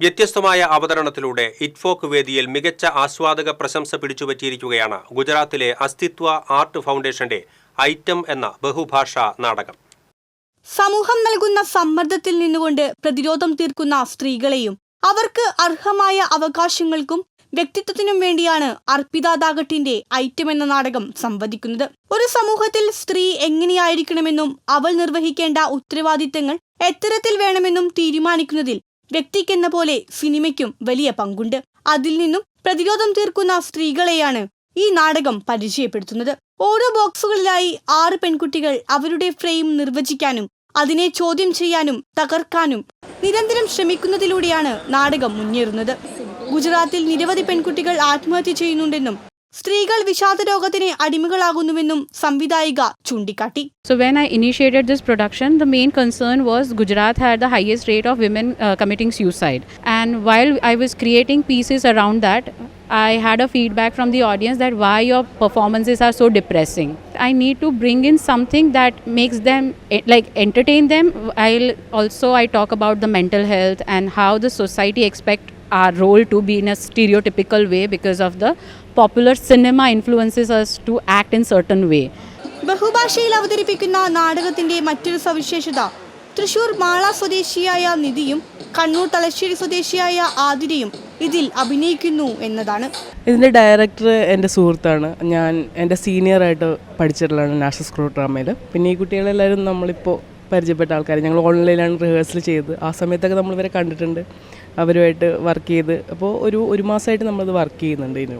വ്യത്യസ്തമായ അവതരണത്തിലൂടെ ഇറ്റ്ഫോക്ക് വേദിയിൽ മികച്ച ആസ്വാദക പ്രശംസ പിടിച്ചുപറ്റിയിരിക്കുകയാണ് ഗുജറാത്തിലെ അസ്തിത്വ ആർട്ട് ഫൗണ്ടേഷന്റെ ഐറ്റം എന്ന ബഹുഭാഷാ നാടകം. സമൂഹം നൽകുന്ന സമ്മർദ്ദത്തിൽ നിന്നുകൊണ്ട് പ്രതിരോധം തീർക്കുന്ന സ്ത്രീകളെയും അവർക്ക് അർഹമായ അവകാശങ്ങൾക്കും വ്യക്തിത്വത്തിനും വേണ്ടിയാണ് അർപ്പിതാതാകട്ടിന്റെ ഐറ്റം എന്ന നാടകം സംവദിക്കുന്നത്. ഒരു സമൂഹത്തിൽ സ്ത്രീ എങ്ങനെയായിരിക്കണമെന്നും അവൾ നിർവഹിക്കേണ്ട ഉത്തരവാദിത്തങ്ങൾ എത്തരത്തിൽ വേണമെന്നും തീരുമാനിക്കുന്നതിൽ വ്യക്തിക്കെന്ന പോലെ സിനിമയ്ക്കും വലിയ പങ്കുണ്ട്. അതിൽ നിന്നും പ്രതിരോധം തീർക്കുന്ന സ്ത്രീകളെയാണ് ഈ നാടകം പരിചയപ്പെടുത്തുന്നത്. ഓരോ ബോക്സുകളിലായി ആറ് പെൺകുട്ടികൾ അവരുടെ ഫ്രെയിം നിർവചിക്കാനും അതിനെ ചോദ്യം ചെയ്യാനും തകർക്കാനും നിരന്തരം ശ്രമിക്കുന്നതിലൂടെയാണ് നാടകം മുന്നേറുന്നത്. ഗുജറാത്തിൽ നിരവധി പെൺകുട്ടികൾ ആത്മഹത്യ ചെയ്യുന്നുണ്ടെന്നും സ്ത്രീകൾ വിഷാദ രോഗത്തിന് അടിമകളാകുന്നുവെന്നും സംവിധായിക ചൂണ്ടിക്കാട്ടി So when I initiated this production, the main concern was Gujarat had the highest rate of women uh, committing suicide. And while I was creating pieces around that, I had a feedback from the audience that why your performances are so depressing. I need to bring in something that makes them eh, like entertain them. I'll also I talk about the mental health and how the society expect our role to be in a stereotypical way because of the popular cinema influences us to act in certain way. ബഹുഭാഷയിൽ അവതരിപ്പിക്കുന്ന നാടകത്തിന്റെ മറ്റൊരു സവിശേഷത തൃശൂർ മാള സ്വദേശിയായ നിധിയും കണ്ണൂർ തലശ്ശേരി സ്വദേശിയായ ആതിരയും ഇതിൽ അഭിനയിക്കുന്നു എന്നതാണ്. ഇതിന്റെ ഡയറക്ടർ എന്റെ സുഹൃത്താണ്. ഞാൻ എന്റെ സീനിയറായിട്ട് പഠിച്ചിട്ടുള്ളതാണ് നാഷണൽ സ്കൂൾ ഡ്രാമയിൽ. പിന്നെ ഈ കുട്ടികളെല്ലാവരും നമ്മളിപ്പോൾ പരിചയപ്പെട്ട ആൾക്കാർ ഞങ്ങൾ ഓൺലൈനിലാണ് റിഹേഴ്സൽ ചെയ്ത് ആ സമയത്തൊക്കെ നമ്മൾ ഇവരെ കണ്ടിട്ടുണ്ട്. അവരുമായിട്ട് വർക്ക് ചെയ്ത്. അപ്പോൾ ഒരു ഒരു മാസമായിട്ട് നമ്മളത് വർക്ക് ചെയ്യുന്നുണ്ട് ഇതിന്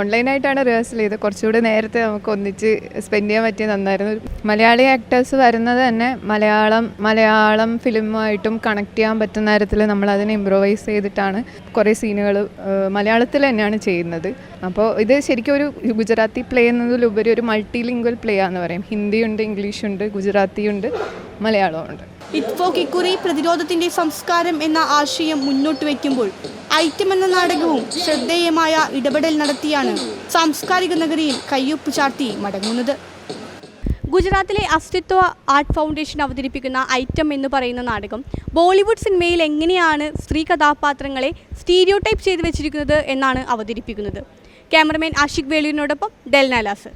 ഓൺലൈനായിട്ടാണ് റിഹേഴ്സൽ ചെയ്തത്. കുറച്ചുകൂടി നേരത്തെ നമുക്ക് ഒന്നിച്ച് സ്പെൻഡ് ചെയ്യാൻ പറ്റിയ നന്നായിരുന്നു. മലയാളി ആക്ടേഴ്സ് വരുന്നത് തന്നെ മലയാളം മലയാളം ഫിലിമുമായിട്ടും കണക്ട് ചെയ്യാൻ പറ്റുന്ന തരത്തിൽ നമ്മൾ അതിനെ ഇമ്പ്രൂവൈസ് ചെയ്തിട്ടാണ് കുറേ സീനുകൾ മലയാളത്തിൽ തന്നെയാണ് ചെയ്യുന്നത്. അപ്പോൾ ഇത് ശരിക്കും ഒരു ഗുജറാത്തി പ്ലേ എന്നതിലുപരി ഒരു മൾട്ടി ലിംഗ്വൽ പ്ലേ ആണെന്ന് പറയും. ഹിന്ദിയുണ്ട് ഇംഗ്ലീഷുണ്ട് ഗുജറാത്തിയുണ്ട് മലയാളമുണ്ട് ഇറ്റ്ഫോക്ക് ഇക്കുറി പ്രതിരോധത്തിന്റെ സംസ്കാരം എന്ന ആശയം മുന്നോട്ട് വയ്ക്കുമ്പോൾ എന്ന നാടകവും ശ്രദ്ധേയമായ ഇടപെടൽ നടത്തിയാണ് സാംസ്കാരിക നഗരിയിൽ കയ്യൊപ്പ് ചാർത്തി മടങ്ങുന്നത്. ഗുജറാത്തിലെ അസ്തിത്വ ആർട്ട് ഫൗണ്ടേഷൻ അവതരിപ്പിക്കുന്ന ഐറ്റം എന്ന് പറയുന്ന നാടകം ബോളിവുഡ് സിനിമയിൽ എങ്ങനെയാണ് സ്ത്രീ കഥാപാത്രങ്ങളെ സ്റ്റീരിയോ ടൈപ്പ് ചെയ്തു വെച്ചിരിക്കുന്നത് എന്നാണ് അവതരിപ്പിക്കുന്നത്. ക്യാമറമാൻ ആഷിഖ് വേളിയനോടൊപ്പം ഡെൽനാലാസ്